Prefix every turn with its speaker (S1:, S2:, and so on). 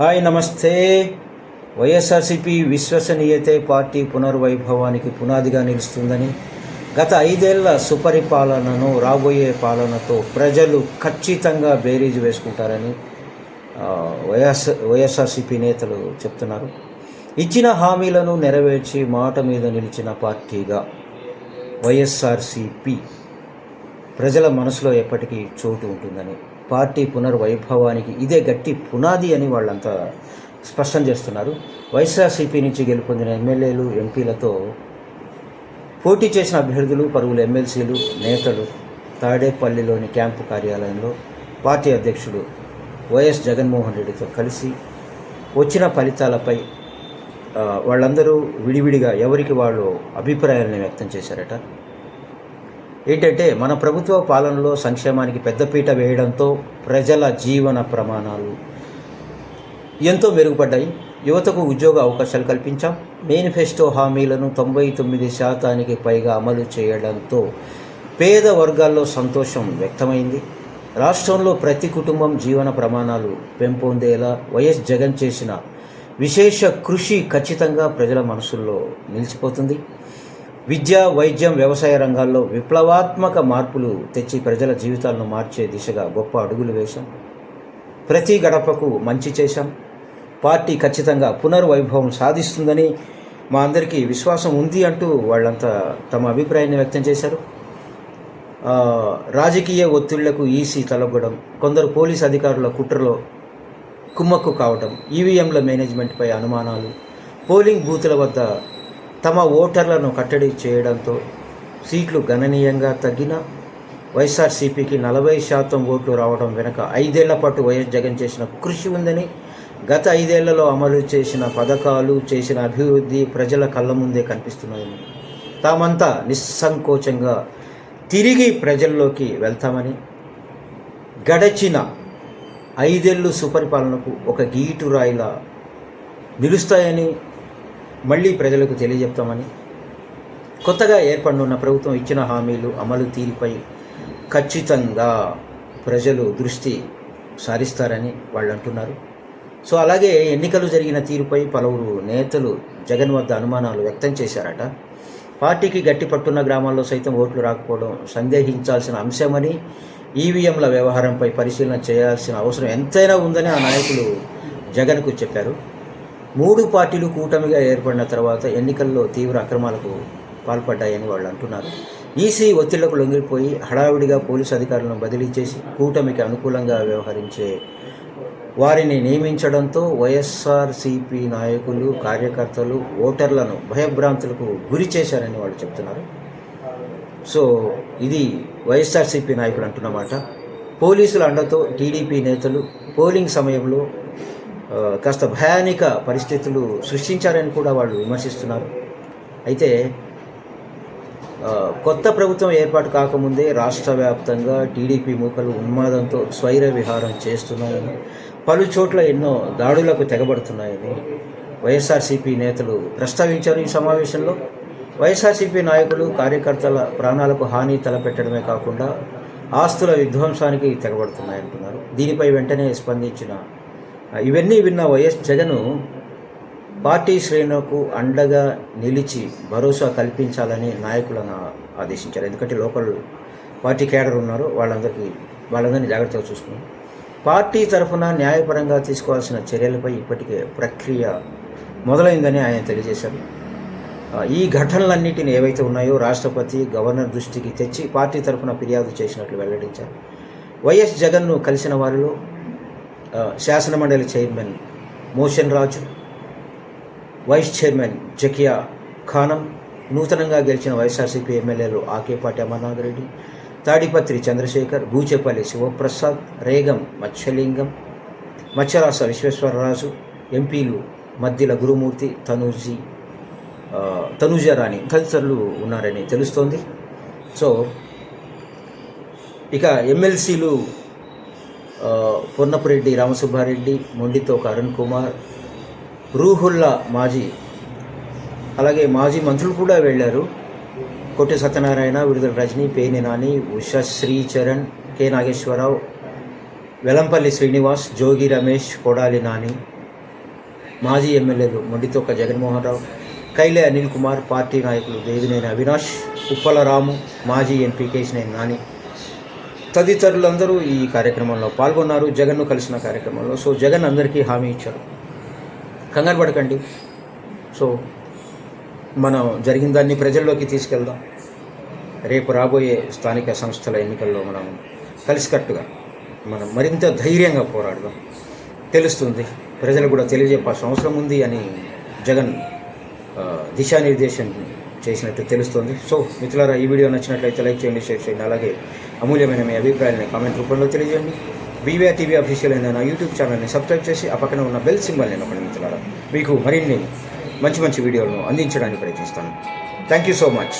S1: Hi నమస్తే. YSRCP విశ్వసనీయతే party పునర్వైభవానికి పునాదిగా నిలుస్తుందని గత ఐదేళ్ళ సుపరిపాలనను రాబోయే పాలనతో ప్రజలు ఖచ్చితంగా బేరీజు వేసుకుంటారని వైఎస్ వైఎస్ఆర్సీపీ నేతలు చెప్తున్నారు. ఇచ్చిన హామీలను నెరవేర్చి మాట మీద నిలిచిన పార్టీగా వైఎస్ఆర్సీపీ ప్రజల మనసులో ఎప్పటికీ చోటు ఉంటుందని పార్టీ పునర్వైభవానికి ఇదే గట్టి పునాది అని వాళ్ళంతా స్పష్టం చేస్తున్నారు. వైఎస్ఆర్సీపీ నుంచి గెలుపొందిన ఎమ్మెల్యేలు ఎంపీలతో పోటీ చేసిన అభ్యర్థులు పలువురు ఎమ్మెల్సీలు నేతలు తాడేపల్లిలోని క్యాంపు కార్యాలయంలో పార్టీ అధ్యక్షుడు వైఎస్ జగన్మోహన్ రెడ్డితో కలిసి వచ్చిన ఫలితాలపై వాళ్ళందరూ విడివిడిగా ఎవరికి వాళ్ళు అభిప్రాయాలను వ్యక్తం చేశారట? ఏంటంటే మన ప్రభుత్వ పాలనలో సంక్షేమానికి పెద్దపీట వేయడంతో ప్రజల జీవన ప్రమాణాలు ఎంతో మెరుగుపడ్డాయి. యువతకు ఉద్యోగ అవకాశాలు కల్పించాం. మేనిఫెస్టో హామీలను తొంభై తొమ్మిది శాతానికి పైగా అమలు చేయడంతో పేద వర్గాల్లో సంతోషం వ్యక్తమైంది. రాష్ట్రంలో ప్రతి కుటుంబం జీవన ప్రమాణాలు పెంపొందేలా వైఎస్ జగన్ చేసిన విశేష కృషి ఖచ్చితంగా ప్రజల మనసుల్లో నిలిచిపోతుంది. విద్య వైద్యం వ్యవసాయ రంగాల్లో విప్లవాత్మక మార్పులు తెచ్చి ప్రజల జీవితాలను మార్చే దిశగా గొప్ప అడుగులు వేశాం. ప్రతి గడపకు మంచి చేశాం. పార్టీ ఖచ్చితంగా పునర్వైభవం సాధిస్తుందని మా అందరికీ విశ్వాసం ఉంది అంటూ వాళ్ళంతా తమ అభిప్రాయాన్ని వ్యక్తం చేశారు. రాజకీయ ఒత్తిళ్ళకు ఈసీ తలగొడం కొందరు పోలీస్ అధికారుల కుట్రలో కుమ్మక్కు కావటం ఈవీఎంల మేనేజ్మెంట్పై అనుమానాలు పోలింగ్ బూతుల వద్ద తమ ఓటర్లను కట్టడి చేయడంతో సీట్లు గణనీయంగా తగ్గిన వైఎస్ఆర్సీపీకి నలభై శాతం ఓట్లు రావడం వెనుక ఐదేళ్ళ పాటు వైఎస్ జగన్ చేసిన కృషి ఉందని గత ఐదేళ్ళలో అమలు చేసిన పథకాలు చేసిన అభివృద్ధి ప్రజల కళ్ళ ముందే కనిపిస్తున్నాయని. తామంతా నిస్సంకోచంగా తిరిగి ప్రజల్లోకి వెళ్తామని గడచిన ఐదేళ్ళు సుపరిపాలనకు ఒక గీటురాయిలా నిలుస్తాయని మళ్ళీ ప్రజలకు తెలియజెప్తామని కొత్తగా ఏర్పడనున్న ప్రభుత్వం ఇచ్చిన హామీలు అమలు తీరుపై ఖచ్చితంగా ప్రజలు దృష్టి సారిస్తారని వాళ్ళు అంటున్నారు. సో అలాగే ఎన్నికలు జరిగిన తీరుపై పలువురు నేతలు జగన్ వద్ద అనుమానాలు వ్యక్తం చేశారట. పార్టీకి గట్టి పట్టున్న గ్రామాల్లో సైతం ఓట్లు రాకపోవడం సందేహించాల్సిన అంశమని ఈవీఎంల వ్యవహారంపై పరిశీలన చేయాల్సిన అవసరం ఎంతైనా ఉందని ఆ నాయకులు జగన్కు చెప్పారు. మూడు పార్టీలు కూటమిగా ఏర్పడిన తర్వాత ఎన్నికల్లో తీవ్ర అక్రమాలకు పాల్పడ్డాయని వాళ్ళు అంటున్నారు. ఈసీ ఒత్తిళ్ళకు లొంగిపోయి హడావిడిగా పోలీసు అధికారులను బదిలీ చేసి కూటమికి అనుకూలంగా వ్యవహరించే వారిని నియమించడంతో వైఎస్ఆర్సీపీ నాయకులు కార్యకర్తలు ఓటర్లను భయభ్రాంతులకు గురి చేశారని వాళ్ళు చెప్తున్నారు. సో ఇది వైఎస్ఆర్సీపీ నాయకులు అంటున్నమాట పోలీసుల అండతో టీడీపీ నేతలు పోలింగ్ సమయంలో కాస్త భయానిక పరిస్థితులు సృష్టించారని కూడా వాళ్ళు విమర్శిస్తున్నారు. అయితే కొత్త ప్రభుత్వం ఏర్పాటు కాకముందే రాష్ట్ర వ్యాప్తంగా టీడీపీ మూకలు ఉన్మాదంతో స్వైర విహారం చేస్తున్నాయని పలు చోట్ల ఎన్నో దాడులకు తెగబడుతున్నాయని వైఎస్ఆర్సీపీ నేతలు ప్రస్తావించారు ఈ సమావేశంలో. వైఎస్ఆర్సీపీ నాయకులు కార్యకర్తల ప్రాణాలకు హాని తలపెట్టడమే కాకుండా ఆస్తుల విధ్వంసానికి తెగబడుతున్నాయంటున్నారు. దీనిపై వెంటనే స్పందించిన ఇవన్నీ విన్న వైఎస్ జగన్ పార్టీ శ్రేణులకు అండగా నిలిచి భరోసా కల్పించాలని నాయకులను ఆదేశించారు. ఎందుకంటే లోకల్ పార్టీ కేడర్ ఉన్నారు వాళ్ళందరికీ వాళ్ళందరినీ జాగ్రత్తగా చూసుకున్నారు పార్టీ తరఫున న్యాయపరంగా తీసుకోవాల్సిన చర్యలపై ఇప్పటికే ప్రక్రియ మొదలైందని ఆయన తెలియజేశారు. ఈ ఘటనలన్నింటిని ఏవైతే ఉన్నాయో రాష్ట్రపతి గవర్నర్ దృష్టికి తెచ్చి పార్టీ తరఫున ఫిర్యాదు చేసినట్లు వెల్లడించారు. వైఎస్ జగన్ను కలిసిన వారిలో శాసనమండలి chairman Moshen Raju vice chairman Zakia Khanam నూతనంగా గెలిచిన వైఎస్ఆర్సీపీ ఎమ్మెల్యేలు ఆకేపాటి అమర్నాథ్ రెడ్డి తాడిపత్రి చంద్రశేఖర్ బూచేపల్లి శివప్రసాద్ రేగం మత్స్యలింగం మత్స్యరాస విశ్వేశ్వరరాజు ఎంపీలు మద్దిల గురుమూర్తి తనూజీ తనూజారాణి తదితరులు ఉన్నారని తెలుస్తోంది. సో ఇక ఎమ్మెల్సీలు పొన్నపురెడ్డి రామసుబ్బారెడ్డి మొండితోక అరుణ్ కుమార్ రూహుల్లా మాజీ అలాగే మాజీ మంత్రులు కూడా వెళ్ళారు. కొట్టి సత్యనారాయణ విడుదల రజని పేని నాని ఉషా శ్రీచరణ్ కె నాగేశ్వరరావు వెలంపల్లి శ్రీనివాస్ జోగి రమేష్ కొడాలి నాని మాజీ ఎమ్మెల్యేలు మొండితోక జగన్మోహన్ రావు కైలే అనిల్ కుమార్ పార్టీ నాయకులు దేవినేని అవినాష్ ఉప్పలరాము మాజీ ఎంపీ కేసినేని నాని. తదితరులందరూ ఈ కార్యక్రమంలో పాల్గొన్నారు. జగన్ను కలిసిన కార్యక్రమంలో. సో జగన్ అందరికీ హామీ ఇచ్చారు. కంగారు పడకండి. సో మనం జరిగిన దాన్ని ప్రజల్లోకి తీసుకెళ్దాం. రేపు రాబోయే స్థానిక సంస్థల ఎన్నికల్లో మనం కలిసికట్టుగా మనం మరింత ధైర్యంగా పోరాడదాం. తెలుస్తుంది. ప్రజలు కూడా తెలియజెప్పాల్సిన అవసరం ఉంది అని జగన్ దిశానిర్దేశం చేసినట్టు తెలుస్తుంది. సో మిత్రులారా ఈ వీడియో నచ్చినట్లయితే లైక్ చేయండి షేర్ చేయండి. అలాగే అమూల్యమైన మీ అభిప్రాయాన్ని కామెంట్ రూపంలో తెలియజేయండి. బీవీఆర్ టీవీ అఫీషియల్ అయిన నా యూట్యూబ్ ఛానల్ని సబ్స్క్రైబ్ చేసి ఆ పక్కన ఉన్న బెల్ సింబల్ని నొక్కండి మిత్రులారా. మీకు మరిన్ని మంచి మంచి వీడియోలను అందించడానికి ప్రయత్నిస్తాను. Thank you so much.